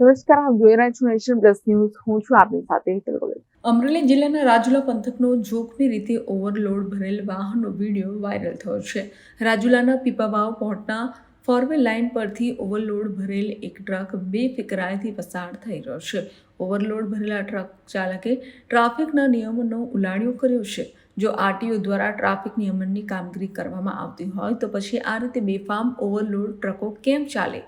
નમસ્કાર, આપ જોઈ રહ્યા છો નેશન પ્લસ ન્યૂઝ. હું છું આપની સાથે હેતલ ગોયલ અમરેલી જિલ્લાના રાજુલા પંથકનો જોખમી રીતે ઓવરલોડ ભરેલ વાહનનો વીડિયો વાયરલ થયો છે. રાજુલાના પીપાવાવ પોર્ટના ફોરવે લાઇન પરથી ઓવરલોડ ભરેલ એક ટ્રક બે ફિકરાયથી પસાર થઈ રહ્યો છે. ઓવરલોડ ભરેલા ટ્રક ચાલકે ટ્રાફિકના નિયમોનો ઉલાણ્યો કર્યો છે. જો આરટીઓ દ્વારા ટ્રાફિક નિયમનની કામગીરી કરવામાં આવતી હોય તો પછી આ રીતે બેફામ ઓવરલોડ ટ્રકો કેમ ચાલે?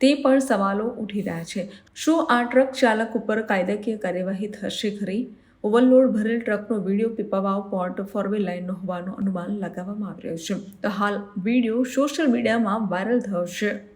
તે પણ સવાલો ઉઠી રહ્યા છે. શું આ ટ્રક ચાલક ઉપર કાયદાકીય કાર્યવાહી થશે ખરી? ઓવરલોડ ભરેલ ટ્રકનો video Pipavav port four way લાઇનનો હોવાનું અનુમાન લગાવવામાં આવી રહ્યું છે. તો હાલ વીડિયો સોશિયલ મીડિયામાં વાયરલ થયો છે.